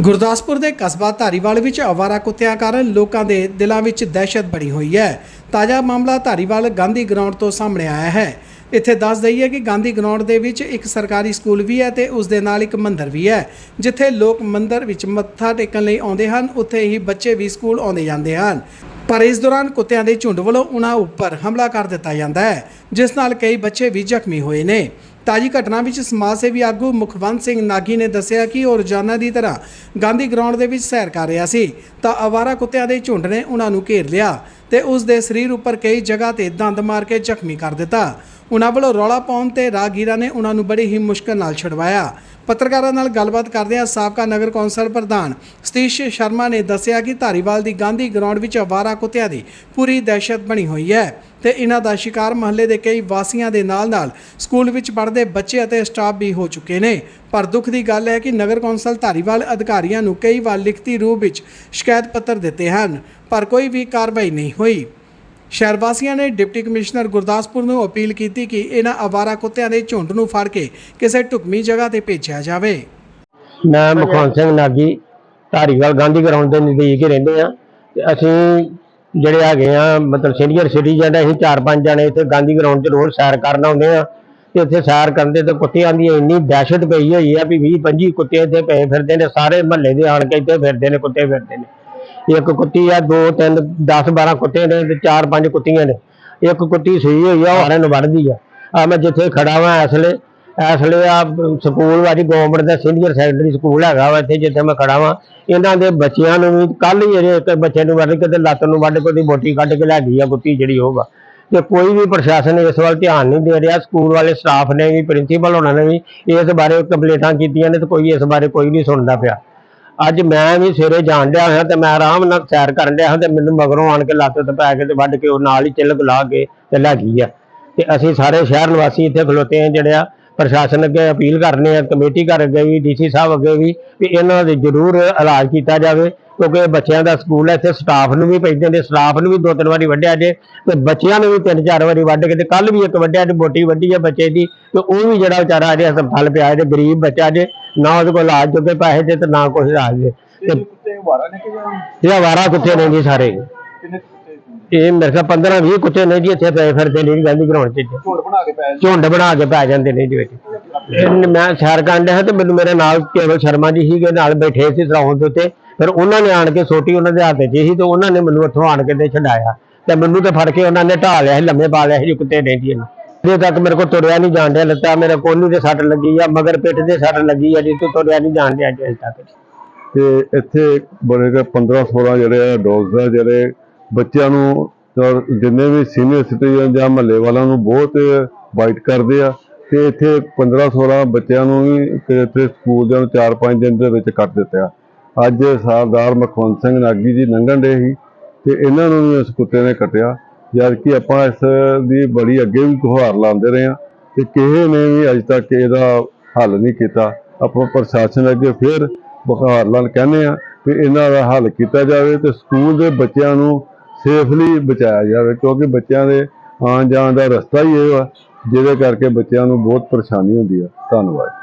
ਗੁਰਦਾਸਪੁਰ ਦੇ ਕਸਬਾ ਧਾਰੀਵਾਲ ਵਿੱਚ ਅਵਾਰਾ ਕੁੱਤਿਆਂ ਕਾਰਨ ਲੋਕਾਂ ਦੇ ਦਿਲਾਂ ਵਿੱਚ ਦਹਿਸ਼ਤ ਬਣੀ ਹੋਈ ਹੈ। ਤਾਜ਼ਾ ਮਾਮਲਾ ਧਾਰੀਵਾਲ ਗਾਂਧੀ ਗਰਾਊਂਡ ਤੋਂ ਸਾਹਮਣੇ ਆਇਆ ਹੈ। ਇੱਥੇ ਦੱਸ ਦਈਏ ਕਿ ਗਾਂਧੀ ਗਰਾਊਂਡ ਦੇ ਵਿੱਚ ਇੱਕ ਸਰਕਾਰੀ ਸਕੂਲ ਵੀ ਹੈ ਤੇ ਉਸ ਦੇ ਨਾਲ ਇੱਕ ਮੰਦਿਰ ਵੀ ਹੈ, ਜਿੱਥੇ ਲੋਕ ਮੰਦਿਰ ਵਿੱਚ ਮੱਥਾ ਟੇਕਣ ਲਈ ਆਉਂਦੇ ਹਨ, ਉੱਥੇ ਹੀ ਬੱਚੇ ਵੀ ਸਕੂਲ ਆਉਂਦੇ ਜਾਂਦੇ ਹਨ। ਪਰ ਇਸ ਦੌਰਾਨ ਕੁੱਤਿਆਂ ਦੇ ਝੁੰਡ ਵੱਲੋਂ ਉਹਨਾਂ ਉੱਪਰ ਹਮਲਾ ਕਰ ਦਿੱਤਾ ਜਾਂਦਾ ਹੈ, ਜਿਸ ਨਾਲ ਕਈ ਬੱਚੇ ਵੀ ਜ਼ਖਮੀ ਹੋਏ ਨੇ। ਤਾਜੀ ਘਟਨਾ ਵਿੱਚ ਸਮਾਜ ਸੇਵੀ ਆਗੂ ਮੁਖਵੰਤ ਸਿੰਘ ਨਾਗੀ ਨੇ ਦੱਸਿਆ ਕਿ ਉਹ ਰੋਜ਼ਾਨਾ ਦੀ ਤਰ੍ਹਾਂ ਗਾਂਧੀ ਗਰਾਊਂਡ ਦੇ ਵਿੱਚ ਸੈਰ ਕਰ ਰਿਹਾ ਸੀ, ਤਾਂ ਅਵਾਰਾ ਕੁੱਤਿਆਂ ਦੇ ਝੁੰਡ ਨੇ ਉਹਨਾਂ ਨੂੰ ਘੇਰ ਲਿਆ ਤੇ ਉਸ ਦੇ ਸਰੀਰ ਉੱਪਰ ਕਈ ਜਗ੍ਹਾ ਤੇ ਦੰਦ ਮਾਰ ਕੇ ਜ਼ਖਮੀ ਕਰ ਦਿੱਤਾ। ਉਹਨਾਂ ਵੱਲੋਂ ਰੌਲਾ ਪਾਉਣ ਤੇ ਰਾਹਗੀਰਾਂ ਨੇ ਉਹਨਾਂ ਨੂੰ ਬੜੀ ਹੀ ਮੁਸ਼ਕਲ ਨਾਲ ਛੁਡਵਾਇਆ। ਪੱਤਰਕਾਰਾਂ ਨਾਲ ਗੱਲਬਾਤ ਕਰਦਿਆਂ ਸਾਬਕਾ ਨਗਰ ਕੌਂਸਲ ਪ੍ਰਧਾਨ ਸਤੀਸ਼ ਸ਼ਰਮਾ ਨੇ ਦੱਸਿਆ ਕਿ ਧਾਰੀਵਾਲ ਦੀ ਗਾਂਧੀ ਗਰਾਊਂਡ ਵਿੱਚ ਅਵਾਰਾ ਕੁੱਤਿਆਂ ਦੀ ਪੂਰੀ ਦਹਿਸ਼ਤ ਬਣੀ ਹੋਈ ਹੈ ਤੇ ਇਹਨਾਂ ਦਾ ਸ਼ਿਕਾਰ ਮਹੱਲੇ ਦੇ ਕਈ ਵਾਸੀਆਂ ਦੇ ਨਾਲ-ਨਾਲ ਸਕੂਲ ਵਿੱਚ ਪੜ੍ਹਦੇ ਬੱਚੇ ਅਤੇ ਸਟਾਫ ਵੀ ਹੋ ਚੁੱਕੇ ਨੇ। ਪਰ ਦੁੱਖ ਦੀ ਗੱਲ ਹੈ ਕਿ ਨਗਰ ਕੌਂਸਲ ਧਾਰੀਵਾਲ ਅਧਿਕਾਰੀਆਂ ਨੂੰ ਕਈ ਵਾਰ ਲਿਖਤੀ ਰੂਪ ਵਿੱਚ ਸ਼ਿਕਾਇਤ ਪੱਤਰ ਦਿੱਤੇ ਹਨ, ਪਰ ਕੋਈ ਵੀ ਕਾਰਵਾਈ ਨਹੀਂ ਹੋਈ। ਸ਼ਹਿਰ ਵਾਸੀਆਂ ਨੇ ਡਿਪਟੀ ਕਮਿਸ਼ਨਰ ਗੁਰਦਾਸਪੁਰ ਨੂੰ ਅਪੀਲ ਕੀਤੀ ਕਿ ਇਹਨਾਂ ਅਵਾਰਾ ਕੁੱਤਿਆਂ ਦੇ ਝੁੰਡ ਨੂੰ ਫੜ ਕੇ ਕਿਸੇ ਢੁਕਵੀਂ ਜਗ੍ਹਾ ਤੇ ਭੇਜਿਆ ਜਾਵੇ। ਮੈਂ ਮਖੌਨ ਸਿੰਘ ਨਾਗੀ, ਧਾਰੀਵਾਲ ਗਾਂਧੀ ਗਰਾਊਂਡ ਦੇ ਨਜ਼ਦੀਕ ਹੀ ਰਹਿੰਦੇ ਆ ਤੇ ਅਸੀਂ ਜਿਹੜੇ ਹੈਗੇ ਆ ਮਤਲਬ ਸੀਨੀਅਰ ਸਿਟੀਜ਼ਨ ਅਸੀਂ ਚਾਰ ਪੰਜ ਜਣੇ ਇੱਥੇ ਗਾਂਧੀ ਗਰਾਊਂਡ 'ਚ ਰੋਜ਼ ਸੈਰ ਕਰਨ ਆਉਂਦੇ ਆ ਤੇ ਇੱਥੇ ਸੈਰ ਕਰਦੇ ਤੇ ਕੁੱਤਿਆਂ ਦੀ ਇੰਨੀ ਦਹਿਸ਼ਤ ਪਈ ਹੋਈ ਆ ਵੀ 20 25 ਕੁੱਤੇ ਇੱਥੇ ਪਏ ਫਿਰਦੇ ਨੇ, ਸਾਰੇ ਮਹੱਲੇ ਦੇ ਆਣ ਕੇ ਇੱਥੇ ਫਿਰਦੇ ਨੇ, ਕੁੱਤੇ ਫਿਰਦੇ ਨੇ। ਇੱਕ ਕੁੱਤੀ ਆ, ਦੋ, ਤਿੰਨ 10 12 ਕੁੱਤੇ ਨੇ ਤੇ ਚਾਰ, ਪੰਜ ਕੁੱਤੀਆਂ ਨੇ। ਇੱਕ ਕੁੱਤੀ ਸੂਈ ਹੋਈ ਆ, ਉਹ ਸਾਰਿਆਂ ਨੂੰ ਵੱਢਦੀ ਆ। ਆ ਮੈਂ ਜਿੱਥੇ ਖੜਾ ਵਾਂ ਇਸ ਵੇਲੇ ਇਸ ਵੇਲੇ ਆ ਸਕੂਲ ਵਾਜੀ ਗਵਰਨਮੈਂਟ ਦਾ ਸੀਨੀਅਰ ਸੈਕੰਡਰੀ ਸਕੂਲ ਹੈਗਾ ਵਾ ਇੱਥੇ ਜਿੱਥੇ ਮੈਂ ਖੜਾ ਵਾਂ। ਇਹਨਾਂ ਦੇ ਬੱਚਿਆਂ ਨੂੰ ਵੀ ਕੱਲ ਹੀ ਜਿਹੜੇ ਇੱਕ ਬੱਚੇ ਨੂੰ ਵੱਢ ਕੇ ਤੇ ਲੱਤ ਨੂੰ ਵੱਢ ਕੇ ਉਹਦੀ ਬੋਟੀ ਕੱਢ ਕੇ ਲੈ ਗਈ ਆ ਕੁੱਤੀ ਜਿਹੜੀ ਉਹ ਵਾ। ਤੇ ਕੋਈ ਵੀ ਪ੍ਰਸ਼ਾਸਨ ਇਸ ਵੱਲ ਧਿਆਨ ਨਹੀਂ ਦੇ ਰਿਹਾ, ਸਕੂਲ ਵਾਲੇ ਸਟਾਫ ਨੇ ਵੀ, ਪ੍ਰਿੰਸੀਪਲ ਹੋਣਾ ਨੇ ਵੀ ਇਸ ਬਾਰੇ ਕੰਪਲੇਂਟਾਂ ਕੀਤੀਆਂ ਨੇ ਤੇ ਕੋਈ ਇਸ ਬਾਰੇ ਕੋਈ ਨਹੀਂ ਸੁਣਦਾ ਪਿਆ। ਅੱਜ ਮੈਂ ਵੀ ਸਵੇਰੇ ਜਾਣ ਡਿਆ ਹੋਇਆ ਤੇ ਮੈਂ ਆਰਾਮ ਨਾਲ ਸੈਰ ਕਰਨ ਡਿਆ ਹਾਂ ਤੇ ਮੈਨੂੰ ਮਗਰੋਂ ਆਣ ਕੇ ਲੱਤ ਤੇ ਪੈ ਕੇ ਤੇ ਵੱਢ ਕੇ ਉਹ ਨਾਲ ਹੀ ਚਿਲਕ ਲਾ ਕੇ ਤੇ ਲੈ ਗਈ ਆ। ਤੇ ਅਸੀਂ ਸਾਰੇ ਸ਼ਹਿਰ ਨਿਵਾਸੀ ਇੱਥੇ ਖਲੋਤੇ ਆ ਜਿਹੜੇ ਆ ਪ੍ਰਸ਼ਾਸਨ ਅੱਗੇ ਅਪੀਲ ਕਰਨੇ ਆ, ਕਮੇਟੀ ਘਰ ਅੱਗੇ ਵੀ, ਡੀਸੀ ਸਾਹਿਬ ਅੱਗੇ ਵੀ ਵੀ ਇਹਨਾਂ ਦੇ ਜ਼ਰੂਰ ਇਲਾਜ ਕੀਤਾ ਜਾਵੇ। ਕਿਉਂਕਿ ਇਹ ਬੱਚਿਆਂ ਦਾ ਸਕੂਲ ਹੈ ਇੱਥੇ ਸਟਾਫ ਨੂੰ ਵੀ ਪੈਂਦੇ ਨੇ ਸਟਾਫ ਨੂੰ ਵੀ ਦੋ ਤਿੰਨ ਵਾਰੀ ਵੱਢਿਆ ਜੇ ਤੇ ਬੱਚਿਆਂ ਨੂੰ ਵੀ ਤਿੰਨ ਚਾਰ ਵਾਰੀ ਵੱਢ ਕੇ ਤੇ ਕੱਲ ਵੀ ਇੱਕ ਵੱਢਿਆ ਤੇ ਬੋਟੀ ਵੱਢੀ ਹੈ ਬੱਚੇ ਦੀ ਤੇ ਉਹ ਵੀ ਜਿਹੜਾ ਵਿਚਾਰਾ ਅਜੇ ਹਸਪਤਾਲ ਪਿਆ ਜੇ ਗਰੀਬ ਬੱਚਾ ਜੇ ਨਾ ਉਹਦੇ ਕੋਲ ਇਲਾਜ ਜੋਗੇ ਪੈਸੇ ਜੇ ਤੇ ਨਾ ਕੁਛ ਇਲਾਜ ਜੇ। ਤੇ ਕੁੱਤੇ ਵਾਰਾ ਨੇ ਕਿ ਜਾਂ ਇਹ ਆਵਾਰਾ ਕੁੱਤੇ ਨੇ ਜੀ ਸਾਰੇ। ਇਹ ਮੇਰੇ ਖਿਆਲ 15 20 ਕੁੱਤੇ ਨੇ ਜੀ ਇੱਥੇ ਪਏ ਫਿਰਦੇ ਨੇ ਗਾਂਧੀ ਗਰਾਊਂਡ 'ਚ। ਝੋੜ ਬਣਾ ਕੇ ਪੈ ਝੁੰਡ ਬਣਾ ਕੇ ਪੈ ਜਾਂਦੇ ਨੇ ਜੀ ਵਿੱਚ। ਮੈਂ ਸੈਰ ਕਰਨ ਡਿਆ ਤੇ ਮੈਨੂੰ ਮੇਰੇ ਨਾਲ ਕੇਵਲ ਸ਼ਰਮਾ ਜੀ ਸੀਗੇ ਨਾਲ ਬੈਠੇ ਸੀ ਸਰਾਉਂ ਦੇ ਉੱਤੇ। ਫਿਰ ਉਹਨਾਂ ਨੇ ਆਣ ਕੇ ਛੋਟੀ ਉਹਨਾਂ ਦੇ ਹੱਥ 'ਚ ਸੀ ਤੇ ਉਹਨਾਂ ਨੇ ਮੈਨੂੰ ਉੱਥੋਂ ਆਣ ਕੇ ਤੇ ਛਡਾਇਆ ਤੇ ਮੈਨੂੰ ਤੇ ਫੜ ਕੇ ਉਹਨਾਂ ਨੇ ਢਾ ਲਿਆ ਸੀ, ਲੰਮੇ ਪਾ ਲਿਆ ਸੀ ਜੀ ਕੁੱਤੇ ਨੇ ਜੀ ਜੇ ਤੱਕ ਮੇਰੇ ਕੋਲ ਤੁਰਿਆ ਨਹੀਂ ਜਾਣ ਡਿਆ, ਲੱਤਾਂ ਮੇਰੇ ਕੋਲੂ ਦੇ ਸੱਟ ਲੱਗੀ ਆ, ਮਗਰ ਪਿੱਠ ਦੇ ਸੱਟ ਲੱਗੀ ਆ ਜੀ ਤੂੰ ਤੁਰਿਆ ਨਹੀਂ ਜਾਣ ਡਿਆ ਅਜੇ ਤੱਕ। ਤੇ ਇੱਥੇ ਬਣੇਗਾ 15 16 ਜਿਹੜੇ ਆ ਡੌਗਸ ਆ, ਜਿਹੜੇ ਬੱਚਿਆਂ ਨੂੰ ਔਰ ਜਿੰਨੇ ਵੀ ਸੀਨੀਅਰ ਸਿਟੀਜ਼ਨ ਜਾਂ ਮਹੱਲੇ ਵਾਲਿਆਂ ਨੂੰ ਬਹੁਤ ਵਾਈਟ ਕਰਦੇ ਆ ਤੇ ਇੱਥੇ 15 16 ਬੱਚਿਆਂ ਨੂੰ ਵੀ ਤੇ ਇੱਥੇ ਸਕੂਲ ਦੇ ਨੂੰ 4-5 ਦਿਨ ਦੇ ਵਿੱਚ ਕੱਟ ਦਿੱਤਾ। ਅੱਜ ਸਰਦਾਰ ਮਖਵੰਤ ਸਿੰਘ ਨਾਗੀ ਜੀ ਲੰਘਣ ਦੇ ਸੀ ਤੇ ਇਹਨਾਂ ਨੂੰ ਵੀ ਇਸ ਕੁੱਤੇ ਨੇ ਕੱਟਿਆ, ਜਦ ਕਿ ਆਪਾਂ ਇਸ ਦੀ ਬੜੀ ਅੱਗੇ ਵੀ ਗੁਹਾਰ ਲਾਉਂਦੇ ਰਹੇ ਆ ਤੇ ਕਿਸੇ ਨੇ ਵੀ ਅਜੇ ਤੱਕ ਇਹਦਾ ਹੱਲ ਨਹੀਂ ਕੀਤਾ। ਆਪਾਂ ਪ੍ਰਸ਼ਾਸਨ ਅੱਗੇ ਫਿਰ ਬੁਖਾਰ ਲਾਲ ਕਹਿੰਦੇ ਆ ਕਿ ਇਹਨਾਂ ਦਾ ਹੱਲ ਕੀਤਾ ਜਾਵੇ ਤੇ ਸਕੂਲ ਦੇ ਬੱਚਿਆਂ ਨੂੰ ਸੇਫਲੀ ਬਚਾਇਆ ਜਾਵੇ, ਕਿਉਂਕਿ ਬੱਚਿਆਂ ਦੇ ਆਉਣ ਜਾਣ ਦਾ ਰਸਤਾ ਹੀ ਇਹ ਆ ਜਿਹਦੇ ਕਰਕੇ ਬੱਚਿਆਂ ਨੂੰ ਬਹੁਤ ਪਰੇਸ਼ਾਨੀ ਹੁੰਦੀ ਆ। ਧੰਨਵਾਦ।